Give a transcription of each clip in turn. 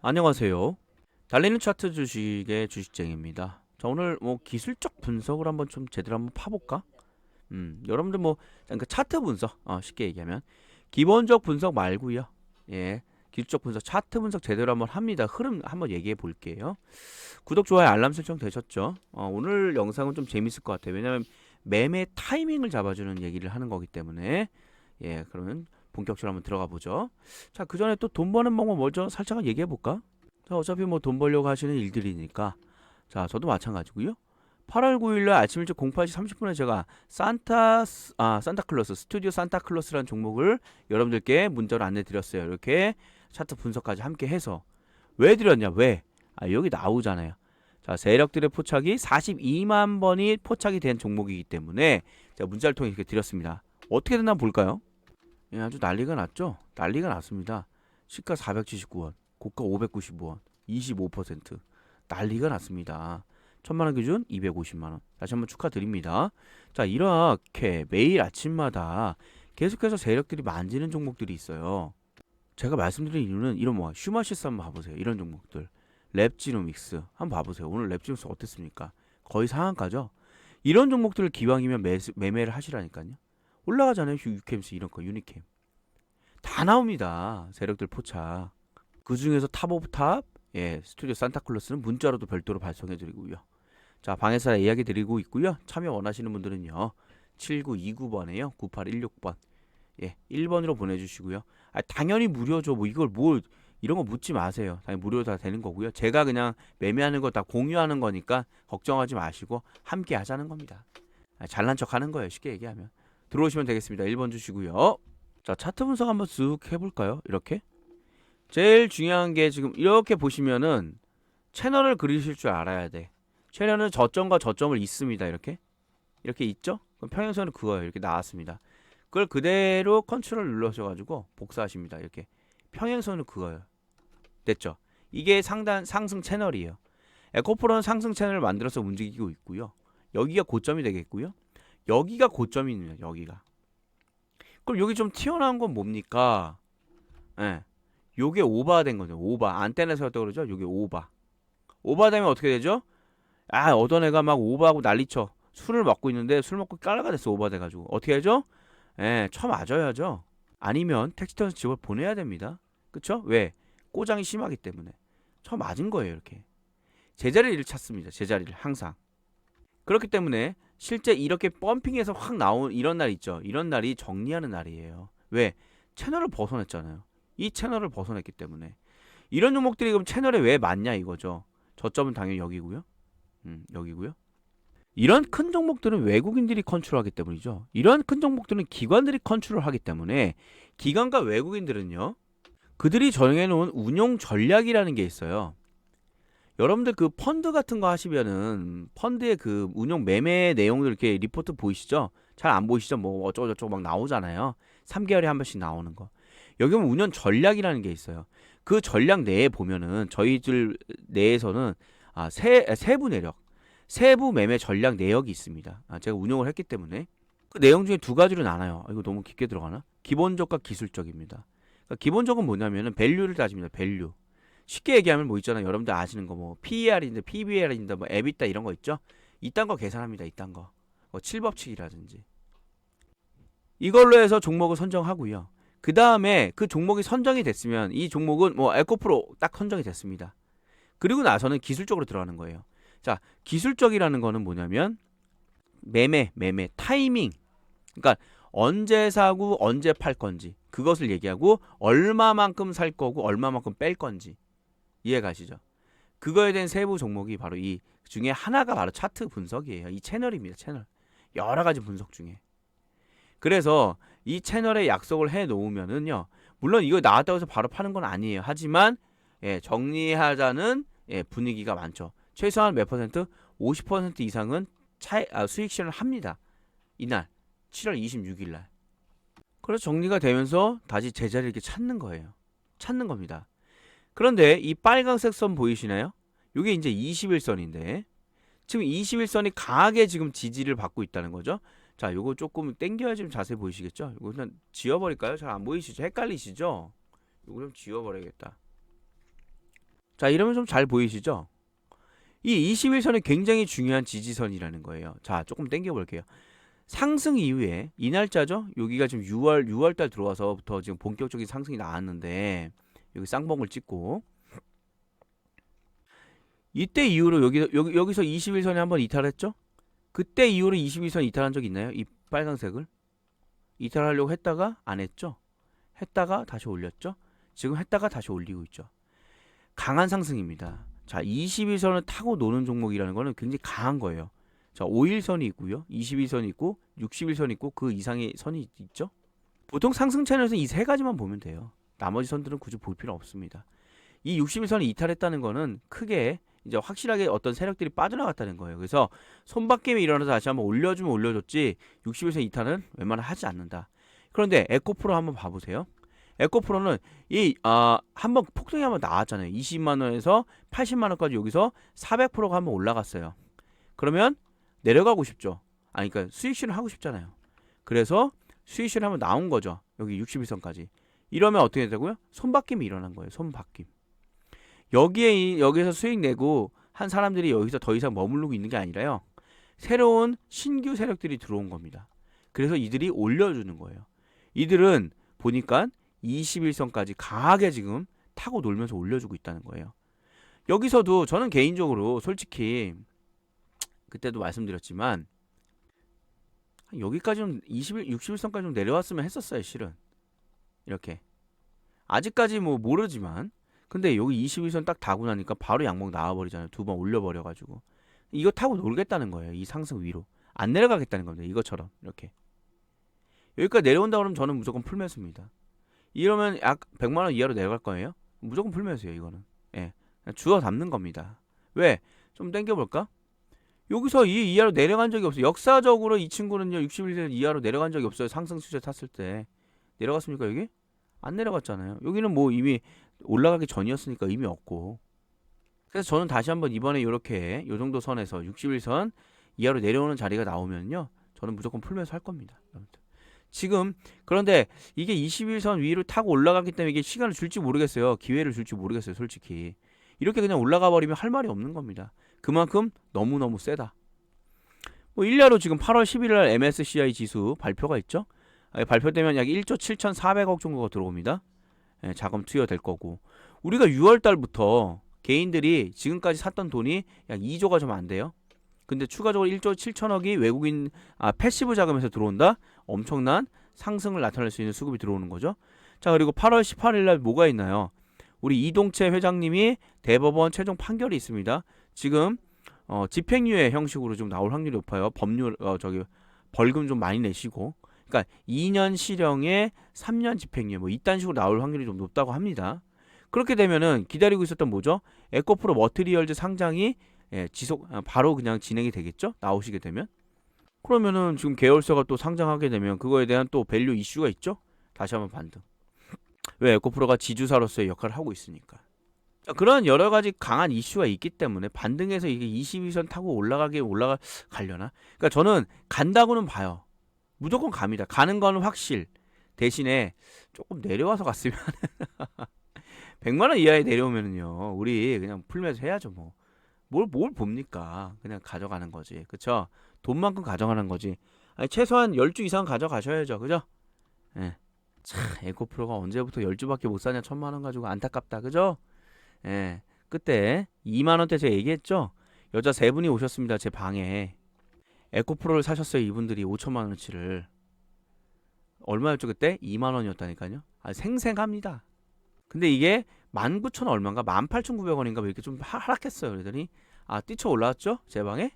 안녕하세요. 달리는 차트 주식의 주식쟁입니다. 자, 오늘 뭐 기술적 분석을 한번 좀 제대로 한번 파볼까? 음, 여러분들 뭐 그러니까 차트 분석, 어, 쉽게 얘기하면 기본적 분석 말고요. 예, 기술적 분석, 차트 분석 제대로 한번 합니다. 흐름 한번 얘기해 볼게요. 구독, 좋아요, 알람 설정 되셨죠? 어, 오늘 영상은 좀 재밌을 것 같아요. 왜냐면 매매 타이밍을 잡아주는 얘기를 하는 거기 때문에 예, 그러면 본격적으로 한번 들어가 보죠. 자, 그 전에 또 돈 버는 방법 먼저 살짝 얘기해 볼까? 자, 어차피 뭐 돈 벌려고 하시는 일들이니까. 자, 저도 마찬가지고요. 8월 9일날 아침 일찍 08시 30분에 제가 산타 아 산타클로스 스튜디오 산타클로스라는 종목을 여러분들께 문자로 안내 드렸어요. 이렇게 차트 분석까지 함께 해서 왜 드렸냐? 왜? 아, 여기 나오잖아요. 자, 세력들의 포착이 42만 번이 포착이 된 종목이기 때문에 제가 문자를 통해 이렇게 드렸습니다. 어떻게 됐나 볼까요? 예, 아주 난리가 났죠? 난리가 났습니다. 시가 479원, 고가 595원, 25% 난리가 났습니다. 천만원 기준 250만원. 다시 한번 축하드립니다. 자, 이렇게 매일 아침마다 계속해서 세력들이 만지는 종목들이 있어요. 제가 말씀드린 이유는 이런 뭐 슈마시스 한번 봐보세요. 이런 종목들. 랩지노믹스 한번 봐보세요. 오늘 랩지노믹스 어땠습니까? 거의 상한가죠? 이런 종목들을 기왕이면 매, 매매를 하시라니까요. 올라가잖아요. 유캠스 이런 거 유니캠 다 나옵니다. 세력들 포착. 그 중에서 탑 오브 탑, 예, 스튜디오 산타클로스는 문자로도 별도로 발송해드리고요. 자, 방에서 이야기 드리고 있고요. 참여 원하시는 분들은요. 7929번에요. 9816번. 예, 1번으로 보내주시고요. 아, 당연히 무료죠. 뭐 이걸 뭘 이런 거 묻지 마세요. 당연히 무료 다 되는 거고요. 제가 그냥 매매하는 거 다 공유하는 거니까 걱정하지 마시고 함께 하자는 겁니다. 아, 잘난 척 하는 거예요. 쉽게 얘기하면. 들어오시면 되겠습니다. 1번 주시고요. 자, 차트 분석 한번 쓱 해볼까요? 이렇게. 제일 중요한 게 지금 이렇게 보시면은 채널을 그리실 줄 알아야 돼. 채널은 저점과 저점을 있습니다. 이렇게. 이렇게 있죠? 그럼 평행선은 그거예요. 이렇게 나왔습니다. 그걸 그대로 컨트롤 눌러셔가지고 복사하십니다. 이렇게. 평행선은 그거예요. 됐죠? 이게 상단 상승 채널이에요. 에코프로는 상승 채널을 만들어서 움직이고 있고요. 여기가 고점이 되겠고요. 여기가 고점입니다. 여기가. 그럼 여기 좀 튀어나온 건 뭡니까? 예. 요게 오버된 거죠. 오버. 안테나에서였다고 그러죠. 요게 오버. 오버되면 어떻게 되죠? 아, 어떤 애가 막 오버하고 난리쳐. 술을 먹고 있는데 술 먹고 깔라가 됐어. 오버돼 가지고. 어떻게 하죠? 예, 쳐 맞아야죠. 아니면 택시터에서 집을 보내야 됩니다. 그쵸? 왜? 꼬장이 심하기 때문에. 쳐 맞은 거예요, 이렇게. 제자리를 찾습니다. 제자리를 항상. 그렇기 때문에 실제 이렇게 펌핑해서 확 나온 이런 날 있죠. 이런 날이 정리하는 날이에요. 왜? 채널을 벗어냈잖아요. 이 채널을 벗어냈기 때문에 이런 종목들이 그럼 채널에 왜 맞냐 이거죠. 저점은 당연히 여기고요. 음, 여기고요. 이런 큰 종목들은 외국인들이 컨트롤하기 때문이죠. 이런 큰 종목들은 기관들이 컨트롤하기 때문에 기관과 외국인들은요. 그들이 정해놓은 운용 전략이라는 게 있어요. 여러분들 그 펀드 같은 거 하시면은 펀드의 그 운용 매매 내용들 이렇게 리포트 보이시죠? 잘 안 보이시죠? 뭐 어쩌고 저쩌고 막 나오잖아요. 3개월에 한 번씩 나오는 거. 여기 보면 운영 전략이라는 게 있어요. 그 전략 내에 보면은 저희들 내에서는 아, 세, 세부 내력, 세부 매매 전략 내역이 있습니다. 아, 제가 운영을 했기 때문에 그 내용 중에 두 가지로 나눠요. 아, 이거 너무 깊게 들어가나? 기본적과 기술적입니다. 그러니까 기본적은 뭐냐면은 밸류를 따집니다. 밸류. 쉽게 얘기하면 뭐 있잖아요. 여러분들 아시는 거 뭐 PER인데 PBR인데 뭐 EBITDA 이런 거 있죠? 이딴 거 계산합니다. 이딴 거. 뭐 7법칙이라든지. 이걸로 해서 종목을 선정하고요. 그 다음에 그 종목이 선정이 됐으면 이 종목은 뭐 에코프로 딱 선정이 됐습니다. 그리고 나서는 기술적으로 들어가는 거예요. 자, 기술적이라는 거는 뭐냐면 매매, 매매, 타이밍. 그러니까 언제 사고 언제 팔 건지 그것을 얘기하고 얼마만큼 살 거고 얼마만큼 뺄 건지 이해 가시죠? 그거에 대한 세부 종목이 바로 이 중에 하나가 바로 차트 분석이에요. 이 채널입니다. 채널. 여러 가지 분석 중에. 그래서 이 채널에 약속을 해 놓으면은요. 물론 이거 나왔다고 해서 바로 파는 건 아니에요. 하지만 예, 정리하자는 예, 분위기가 많죠. 최소한 몇 퍼센트? 50% 이상은 차 아, 수익 실현을 합니다. 이날 7월 26일 날. 그래서 정리가 되면서 다시 제자리를 이렇게 찾는 거예요. 찾는 겁니다. 그런데 이 빨강색 선 보이시나요? 이게 이제 21선인데 지금 21선이 강하게 지금 지지를 받고 있다는 거죠. 자, 요거 조금 땡겨야 좀 자세히 보이시겠죠? 이거 그냥 지워버릴까요? 잘 안 보이시죠? 헷갈리시죠? 요거 좀 지워버려야겠다. 자, 이러면 좀 잘 보이시죠? 이 21선이 굉장히 중요한 지지선이라는 거예요. 자, 조금 당겨 볼게요. 상승 이후에 이 날짜죠? 여기가 지금 6월 6월 달 들어와서부터 지금 본격적인 상승이 나왔는데 여기 쌍봉을 찍고 이때 이후로 여기 여기 여기서 21선에 한번 이탈했죠? 그때 이후로 21선 이탈한 적 있나요? 이 빨강색을 이탈하려고 했다가 안 했죠? 했다가 다시 올렸죠? 지금 했다가 다시 올리고 있죠. 강한 상승입니다. 자, 21선을 타고 노는 종목이라는 거는 굉장히 강한 거예요. 자, 5일선이 있고요. 21선이 있고 61선이 있고 그 이상의 선이 있죠. 보통 상승 채널에서 이 세 가지만 보면 돼요. 나머지 선들은 굳이 볼 필요 없습니다. 이 61선이 이탈했다는 거는 크게 이제 확실하게 어떤 세력들이 빠져나갔다는 거예요. 그래서 손바뀜이 일어나서 다시 한번 올려주면 올려줬지 61선 이탈은 웬만하면 하지 않는다. 그런데 에코프로 한번 봐보세요. 에코프로는 이 아, 한번 폭등이 한번 나왔잖아요. 20만 원에서 80만 원까지 여기서 400%가 한번 올라갔어요. 그러면 내려가고 싶죠. 아니 그러니까 수익 실현 하고 싶잖아요. 그래서 수익 실현 한번 나온 거죠. 여기 61선까지. 이러면 어떻게 되고요? 손바뀜이 일어난 거예요. 손바뀜. 여기에 이- 여기서 수익 내고 한 사람들이 여기서 더 이상 머무르고 있는 게 아니라요. 새로운 신규 세력들이 들어온 겁니다. 그래서 이들이 올려주는 거예요. 이들은 보니까 21선까지 강하게 지금 타고 놀면서 올려주고 있다는 거예요. 여기서도 저는 개인적으로 솔직히 그때도 말씀드렸지만 여기까지 좀 21, 61선까지 좀 내려왔으면 했었어요, 실은. 이렇게. 아직까지 뭐 모르지만 근데 여기 21선 딱 타고 나니까 바로 양봉 나와버리잖아요. 두 번 올려버려가지고. 이거 타고 놀겠다는 거예요. 이 상승 위로. 안 내려가겠다는 겁니다. 이것처럼. 이렇게. 여기까지 내려온다 그러면 저는 무조건 풀매수입니다. 이러면 약 100만 원 이하로 내려갈 거예요? 무조건 풀매수예요. 이거는. 예. 주워 담는 겁니다. 왜? 좀 땡겨볼까? 여기서 이 이하로 내려간 적이 없어요. 역사적으로 이 친구는요. 61세 이하로 내려간 적이 없어요. 상승 추세 탔을 때. 내려갔습니까 여기? 안 내려갔잖아요. 여기는 뭐 이미 올라가기 전이었으니까 의미 없고. 그래서 저는 다시 한번 이번에 이렇게 요 정도 선에서 61선 이하로 내려오는 자리가 나오면요. 저는 무조건 풀면서 할 겁니다. 여러분들. 지금 그런데 이게 21선 위로 타고 올라갔기 때문에 이게 시간을 줄지 모르겠어요. 기회를 줄지 모르겠어요. 솔직히. 이렇게 그냥 올라가 버리면 할 말이 없는 겁니다. 그만큼 너무너무 세다. 뭐 일례로 지금 8월 11일 날 MSCI 지수 발표가 있죠. 아, 발표되면 약 1조 7,400억 정도가 들어옵니다. 예, 자금 투여될 거고 우리가 6월 달부터 개인들이 지금까지 샀던 돈이 약 2조가 좀 안 돼요. 근데 추가적으로 1조 7천억이 외국인 아 패시브 자금에서 들어온다. 엄청난 상승을 나타낼 수 있는 수급이 들어오는 거죠. 자 그리고 8월 18일 날 뭐가 있나요? 우리 이동채 회장님이 대법원 최종 판결이 있습니다. 지금 어, 집행유예 형식으로 좀 나올 확률이 높아요. 법률 어, 저기 벌금 좀 많이 내시고 그러니까 2년 실형에 3년 집행유예 뭐 이딴 식으로 나올 확률이 좀 높다고 합니다. 그렇게 되면은 기다리고 있었던 뭐죠? 에코프로 머트리얼즈 상장이 예, 지속 아, 바로 그냥 진행이 되겠죠? 나오시게 되면 그러면은 지금 계열사가 또 상장하게 되면 그거에 대한 또 밸류 이슈가 있죠? 다시 한번 반등. 왜 에코프로가 지주사로서의 역할을 하고 있으니까. 자, 그런 여러 가지 강한 이슈가 있기 때문에 반등해서 이게 22선 타고 올라가게 올라가 가려나? 그러니까 저는 간다고는 봐요. 무조건 갑니다. 가는 거는 확실. 대신에 조금 내려와서 갔으면 100만 원 이하에 내려오면은요. 우리 그냥 풀면서 해야죠, 뭐. 뭘 뭘 봅니까? 그냥 가져가는 거지. 그쵸 돈만큼 가져가는 거지. 아니, 최소한 10주 이상 가져가셔야죠. 그죠? 예. 참, 에코프로가 언제부터 10주밖에 못 사냐? 천만 원 가지고 안타깝다. 그죠? 예. 그때 2만 원대 제가 얘기했죠? 여자 세 분이 오셨습니다. 제 방에. 에코프로를 사셨어요. 이분들이 5천만 원어치를. 얼마였죠 그때? 2만 원이었다니까요. 아, 생생합니다. 근데 이게 19,000 얼마인가? 18,900원인가? 뭐 이렇게 좀 하- 하락했어요. 그러더니 아 뛰쳐 올라왔죠? 제 방에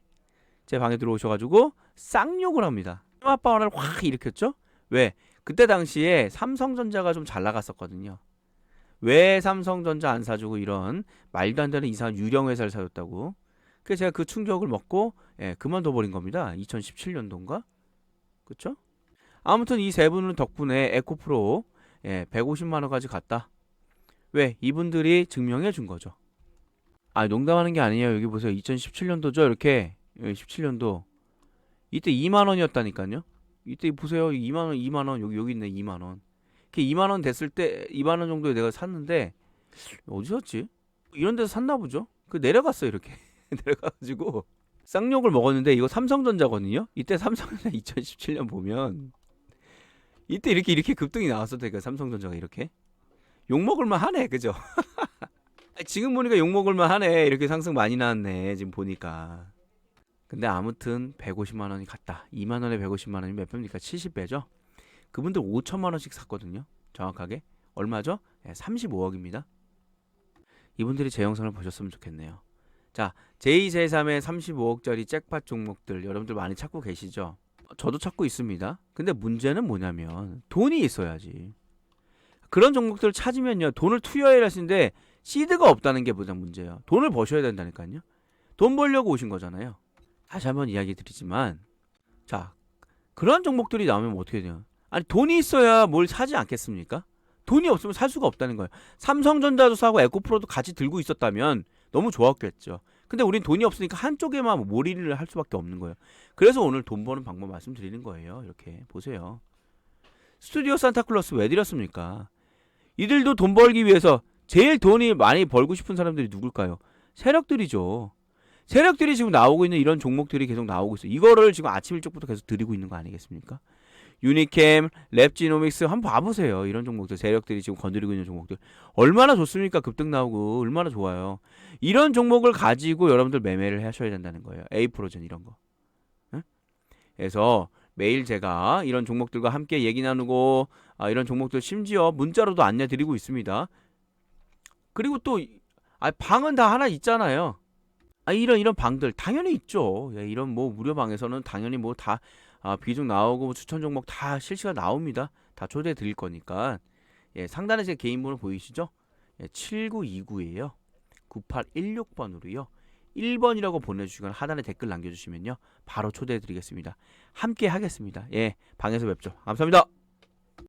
제 방에 들어오셔가지고 쌍욕을 합니다. 아빠를 확 일으켰죠? 왜? 그때 당시에 삼성전자가 좀 잘 나갔었거든요. 왜 삼성전자 안 사주고 이런 말도 안 되는 이상한 유령 회사를 사줬다고? 그래서 제가 그 충격을 먹고 예, 그만둬 버린 겁니다. 2017년도인가? 그쵸? 아무튼 이 세 분은 덕분에 에코프로 예, 150만 원까지 갔다. 왜? 이분들이 증명해 준 거죠. 아, 농담하는 게 아니에요. 여기 보세요. 2017년도죠. 이렇게. 여기 17년도. 이때 2만 원이었다니까요. 이때 보세요. 2만 원, 2만 원. 여기 여기 있네. 2만 원. 이렇게 2만 원 됐을 때 2만 원 정도에 내가 샀는데 어디 샀지? 이런 데서 샀나 보죠. 그 내려갔어요 이렇게 내려가가지고 쌍욕을 먹었는데 이거 삼성전자거든요. 이때 삼성전자 2017년 보면 이때 이렇게 이렇게 급등이 나왔었다니까 삼성전자가 이렇게. 욕 먹을만 하네 그죠? 지금 보니까 욕 먹을만 하네 이렇게 상승 많이 나왔네 지금 보니까. 근데 아무튼 150만 원이 갔다. 2만 원에 150만 원이 몇 배입니까? 70배죠? 그분들 5천만 원씩 샀거든요 정확하게. 얼마죠? 네, 35억입니다. 이분들이 제 영상을 보셨으면 좋겠네요 자 제2제3의 35억짜리 잭팟 종목들 여러분들 많이 찾고 계시죠 저도 찾고 있습니다 근데 문제는 뭐냐면 돈이 있어야지 그런 종목들을 찾으면요 돈을 투여해야 하시는데 시드가 없다는 게 가장 문제예요. 돈을 버셔야 된다니까요. 돈 벌려고 오신 거잖아요. 다시 한번 이야기 드리지만 자 그런 종목들이 나오면 뭐 어떻게 돼요? 아니 돈이 있어야 뭘 사지 않겠습니까? 돈이 없으면 살 수가 없다는 거예요. 삼성전자도 사고 에코프로도 같이 들고 있었다면 너무 좋았겠죠. 근데 우린 돈이 없으니까 한쪽에만 몰이를 할 수밖에 없는 거예요. 그래서 오늘 돈 버는 방법 말씀드리는 거예요. 이렇게 보세요. 스튜디오 산타클로스 왜 드렸습니까? 이들도 돈 벌기 위해서 제일 돈이 많이 벌고 싶은 사람들이 누굴까요? 세력들이죠. 세력들이 지금 나오고 있는 이런 종목들이 계속 나오고 있어요. 이거를 지금 아침 일찍부터 계속 드리고 있는 거 아니겠습니까? 유니캠, 랩지노믹스 한번 봐보세요. 이런 종목들 세력들이 지금 건드리고 있는 종목들 얼마나 좋습니까? 급등 나오고 얼마나 좋아요. 이런 종목을 가지고 여러분들 매매를 하셔야 된다는 거예요. A 프로젠 이런 거. 응? 그래서 매일 제가 이런 종목들과 함께 얘기 나누고 아, 이런 종목들 심지어 문자로도 안내드리고 있습니다. 그리고 또 아, 방은 다 하나 있잖아요. 아, 이런 이런 방들 당연히 있죠. 예, 이런 뭐 무료 방에서는 당연히 뭐 다 아, 비중 나오고 뭐 추천 종목 다 실시간 나옵니다. 다 초대해 드릴 거니까. 예, 상단에 제 개인 번호 보이시죠? 예, 7929예요. 9816번으로요. 1번이라고 보내주시거나 하단에 댓글 남겨주시면요. 바로 초대해 드리겠습니다. 함께 하겠습니다. 예, 방에서 뵙죠. 감사합니다.